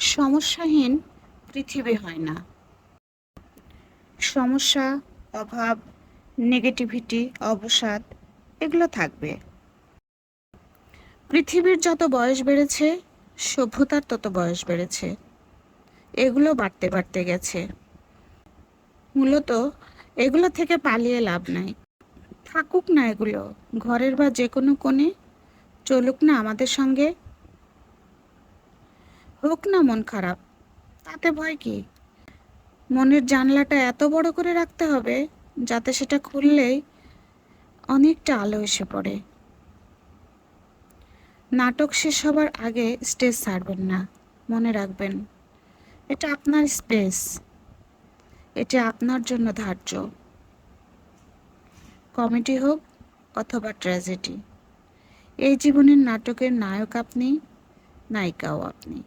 সমস্যাহীন পৃথিবী হয় না। সমস্যা, অভাব নেগেটিভিটি অবসাদ, এগুলো থাকবে। পৃথিবীর যত বয়স বেড়েছে, সভ্যতার তত বয়স বেড়েছে। এগুলো বাড়তে বাড়তে গেছে। মূলত এগুলো থেকে পালিয়ে লাভ নাই। থাকুক না এগুলো, ঘরের বা যে কোনো কোণে, চলুক না আমাদের সঙ্গে। হোক না মন খারাপ, তাতে ভয় কি? মনের জানলাটা এত বড় করে রাখতে হবে, যাতে সেটা খুললেই অনেকটা আলো এসে পড়ে। নাটক শেষ হবার আগে স্টেজ ছাড়বেন না, মনে রাখবেন। এটা আপনার স্পেস, এটা আপনার জন্য ধার্য। কমেডি হোক অথবা ট্র্যাজেডি, এই জীবনের নাটকের নায়ক আপনি, নায়িকাও আপনি।